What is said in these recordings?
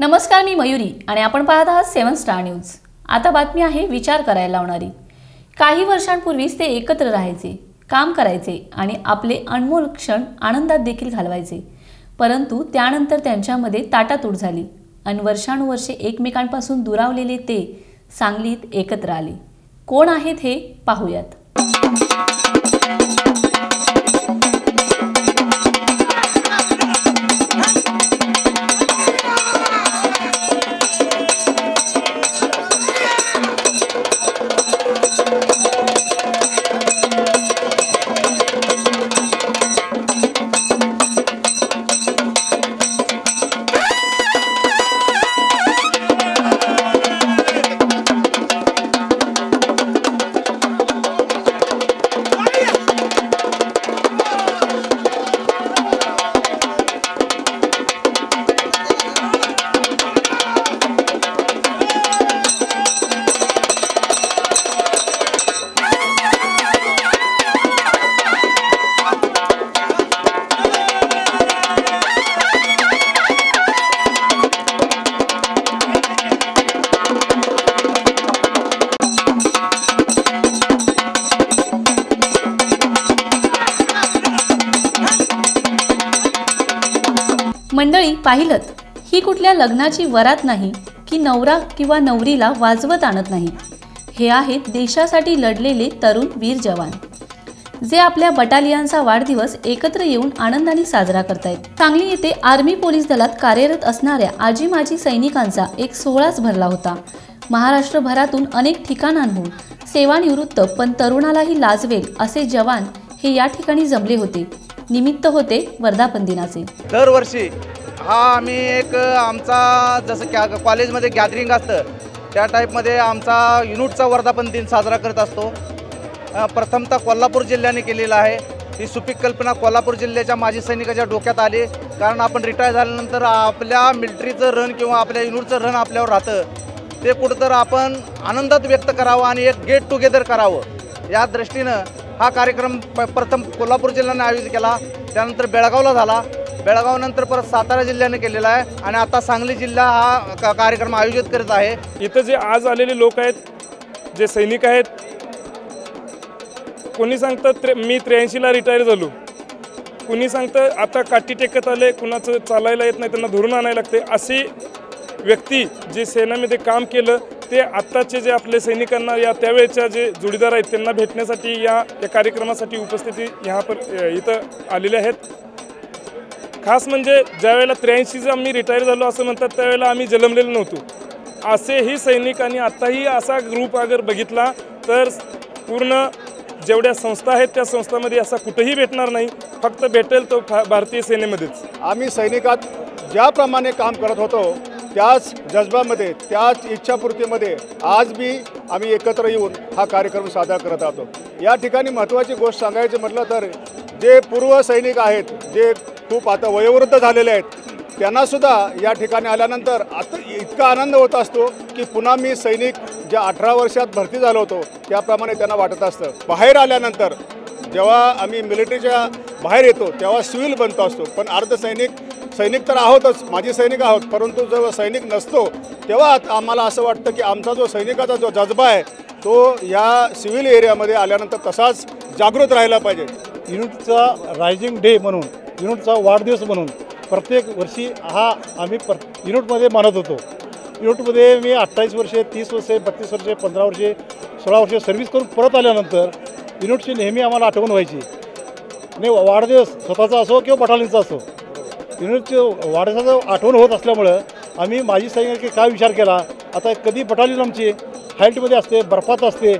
नमस्कार मी मयुरी आणि आपण पाहत आहात सेवन स्टार न्यूज. आता बातमी आहे विचार करायला लावणारी. काही वर्षांपूर्वीच ते एकत्र राहायचे काम करायचे आणि आपले अनमोल क्षण आनंदात देखील घालवायचे. परंतु त्यानंतर त्यांच्यामध्ये ताटातूट झाली आणि वर्षानुवर्षे एकमेकांपासून दुरावलेले ते सांगलीत एकत्र आले. कोण आहेत हे पाहूयात. मंडळी पाहिलं ही कुठल्या लग्नाची वरात नाही की नवरा किंवा नवरीला वाजवत आणत नाही. हे आहेत देशासाठी लढलेले तरुण वीर जवान. जे आपल्या बटालियनचा वाढदिवस एकत्र येऊन आनंदाने साजरा करतायत. सांगली येथे आर्मी पोलीस दलात कार्यरत असणाऱ्या आजी माजी सैनिकांचा एक सोहळाच भरला होता. महाराष्ट्रभरातून अनेक ठिकाणांहून सेवानिवृत्त पण तरुणालाही लाजवेल असे जवान हे या ठिकाणी जमले होते. निमित्त होते वर्धापन दिनाचे दरवर्षी हा आम्ही एक आमचा जसं क्या कॉलेजमध्ये गॅदरिंग असतं त्या टाईपमध्ये आमचा युनिटचा वर्धापन दिन साजरा करत असतो. प्रथमतः कोल्हापूर जिल्ह्याने केलेला आहे. ही सुपीक कल्पना कोल्हापूर जिल्ह्याच्या माजी सैनिकाच्या डोक्यात आली. कारण आपण रिटायर झाल्यानंतर आपल्या मिलिटरीचं रण किंवा आपल्या युनिटचं रण आपल्यावर राहतं. ते कुठंतर आपण आनंदात व्यक्त करावं आणि एक गेट टुगेदर करावं. या दृष्टीनं हा कार्यक्रम प प्रथम कोल्हापूर जिल्ह्याने आयोजित केला. त्यानंतर बेळगावला झाला. बेळगावनंतर परत सातारा जिल्ह्याने केलेला आहे. आणि आता सांगली जिल्हा हा का- कार्यक्रम आयोजित करत आहे. इथं जे आज आलेले लोक आहेत जे सैनिक आहेत कोणी सांगतं त्रे मी त्र्याऐंशीला रिटायर झालो. कुणी सांगतं आता काठी टेकत आले कुणाचं चालायला येत नाही त्यांना धरून आणायला लागते. अशी व्यक्ती जे सेनामध्ये काम केलं ते आत्ताचे जे आपले सैनिकांना या त्यावेळेच्या जे जोडीदार आहेत त्यांना भेटण्यासाठी या या कार्यक्रमासाठी उपस्थिती ह्या पर इथं आलेले आहेत. खास म्हणजे ज्यावेळेला त्र्याऐंशीचं आम्ही रिटायर झालो असं म्हणतात त्यावेळेला आम्ही जन्मलेलो नव्हतो. असेही सैनिक आणि आत्ताही असा ग्रुप अगर बघितला तर पूर्ण जेवढ्या संस्था आहेत त्या संस्थामध्ये असा कुठेही भेटणार नाही. फक्त भेटेल तो फा- भारतीय सेनेमध्येच. आम्ही सैनिकात ज्याप्रमाणे काम करत होतो त्याच जज्बामध्ये त्याच इच्छापूर्तीमध्ये आज बी आम्ही एकत्र येऊन हा कार्यक्रम साजरा करत आहोत या ठिकाणी महत्त्वाची गोष्ट सांगायची म्हटलं तर जे पूर्व सैनिक आहेत जे खूप आता वयोवृद्ध झालेले आहेत त्यांनासुद्धा या ठिकाणी आल्यानंतर आता इतका आनंद होत असतो की पुन्हा मी सैनिक ज्या अठरा वर्षात भरती झालो होतो त्याप्रमाणे त्यांना वाटत असतं. बाहेर आल्यानंतर जेव्हा आम्ही मिलिटरीच्या बाहेर येतो तेव्हा सिव्हिल बनतो असतो. पण अर्धसैनिक सैनिक तर आहोतच माजी सैनिक आहोत परंतु जेव्हा सैनिक नसतो तेव्हा आम्हाला असं वाटतं की आमचा जो सैनिकाचा जो जज्बा आहे तो या सिव्हिल एरियामध्ये आल्यानंतर तसाच जागृत राहिला पाहिजे. युनिटचा रायझिंग डे म्हणून युनिटचा वाढदिवस म्हणून प्रत्येक वर्षी हा आम्ही प्र युनिटमध्ये मानत होतो. युनिटमध्ये मी अठ्ठावीस वर्षे तीस वर्षे बत्तीस वर्षे पंधरा वर्षे सोळा वर्षे सर्व्हिस करून परत आल्यानंतर युनिटची नेहमी आम्हाला आठवण व्हायची. नाही वाढदिवस स्वतःचा असो किंवा बटालियनचा असो युनिटची वाढदिवसाचं आठवण होत असल्यामुळं आम्ही माझी सैनिकांनी काय विचार केला? आता कधी बटालियन आमची हाईटमध्ये असते बर्फात असते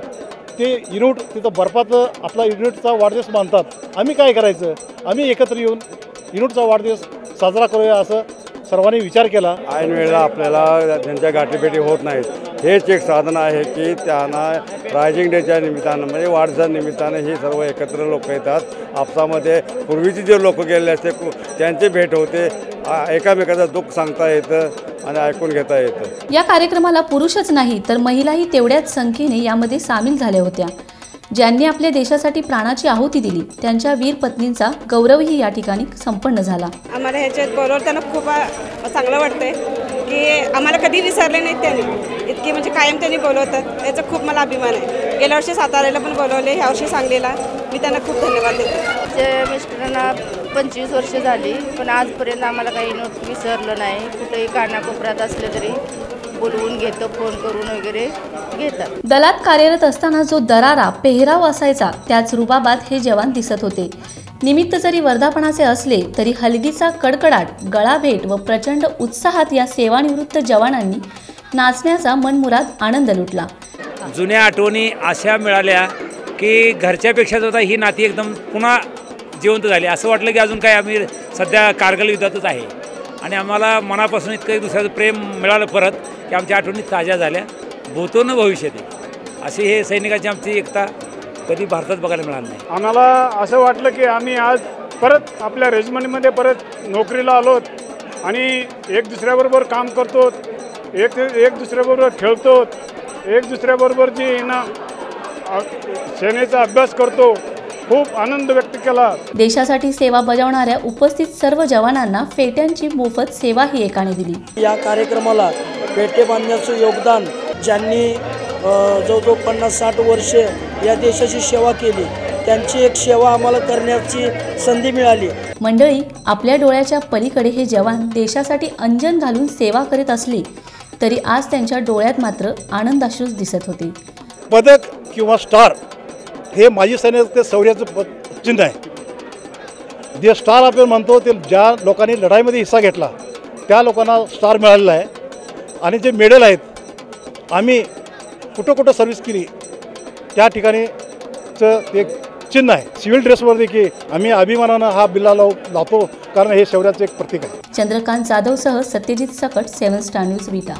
ते युनिट तिथं बर्फात आपला युनिटचा वाढदिवस मानतात. आम्ही काय करायचं? आम्ही एकत्र येऊन युनिटचा वाढदिवस साजरा करूया असं सर्वांनी विचार केला. ऐन वेळेला आपल्याला त्यांच्या गाठीभेटी होत नाहीत हेच एक साधन आहे की त्यांना रायझिंग डेच्या निमित्तानं म्हणजे वाढदिवसा निमित्तानं ही सर्व एकत्र लोक येतात. आपसामध्ये पूर्वीचे जे लोक गेलेले असते त्यांची भेट होते. एकामेकाचं दुःख सांगता येतं आणि ऐकून घेता येतं. या कार्यक्रमाला पुरुषच नाही तर महिलाही तेवढ्याच संख्येने यामध्ये सामील झाल्या होत्या. ज्यांनी आपल्या देशासाठी प्राणाची आहुती दिली त्यांच्या वीर पत्नींचा गौरवही या ठिकाणी संपन्न झाला. आम्हाला ह्याच्यात बरोबर त्यांना खूप चांगलं वाटतंय. की आम्हाला कधी विसरले नाहीत त्यांनी. इतकी म्हणजे कायम त्यांनी बोलवतात. याचा खूप मला अभिमान आहे. गेल्या वर्षी साताऱ्याला पण बोलवले ह्या वर्षी सांगलीला. मी त्यांना खूप धन्यवाद देते. जे मिस्टरांना पंचवीस वर्ष झाली पण आजपर्यंत आम्हाला काही नोट विसरलं नाही. कुठेही कानाकोपऱ्यात असले तरी बोलवून घेतो फोन करून वगैरे घेतात. दलात कार्यरत असताना जो दरारा पेहराव असायचा त्याच रुबाबात हे जवान दिसत होते. निमित्त जरी वर्धापनाचे असले तरी हलगीचा कडकडाट गळाभेट व प्रचंड उत्साहात या सेवानिवृत्त जवानांनी नाचण्याचा मनमुराद आनंद लुटला. जुन्या आठवणी अशा मिळाल्या की घरच्यापेक्षा सुद्धा ही नाती एकदम पुन्हा जिवंत झाली. असं वाटलं की अजून काय आम्ही सध्या कारगिल युद्धातच आहे. आणि आम्हाला मनापासून इतकं दुसऱ्याचं प्रेम मिळालं परत की आमच्या आठवणी ताज्या झाल्या. भूतोन भविष्यात अशी हे सैनिकाची आमची एकता कधी भारतात बघायला मिळाली नाही. आम्हाला असं वाटलं की आम्ही आज परत आपल्या रेजिमेंटमध्ये परत नोकरीला आलोत आणि एक दुसऱ्याबरोबर काम करतो एक एक दुसऱ्याबरोबर खेळतो एक दुसऱ्याबरोबर जी ना सेनेचा अभ्यास करतो खूप आनंद व्यक्त केला. देशासाठी सेवा बजावणाऱ्या उपस्थित सर्व जवानांना फेट्यांची मोफत सेवाही एकाने दिली. या कार्यक्रमाला पेटे बांधण्याचं योगदान ज्यांनी जवळजवळ पन्नास साठ वर्षे या देशाची सेवा केली. त्यांची एक सेवा आम्हाला करण्याची संधी मिळाली. मंडळी आपल्या डोळ्याच्या पलीकडे हे जवान देशासाठी अंजन घालून सेवा करीत असले तरी आज त्यांच्या डोळ्यात मात्र आनंदाश्रूच दिसत होते. पदक किंवा स्टार हे माजी सैन्याचं शौर्याचं प चिन्ह आहे. जे स्टार आपण म्हणतो ते ज्या लोकांनी लढाईमध्ये हिस्सा घेतला त्या लोकांना स्टार मिळालेला आहे. आणि जे मेडल आहेत आम्ही कुठं कुठं सर्व्हिस केली त्या ठिकाणीचं एक चिन्ह आहे. सिव्हिल ड्रेसवर देखील आम्ही अभिमानानं हा बिल्ला लाव लावतो. कारण हे शौर्याचं एक प्रतीक आहे. चंद्रकांत जाधवसह सत्यजित सकट सेवन स्टार न्यूज विटा.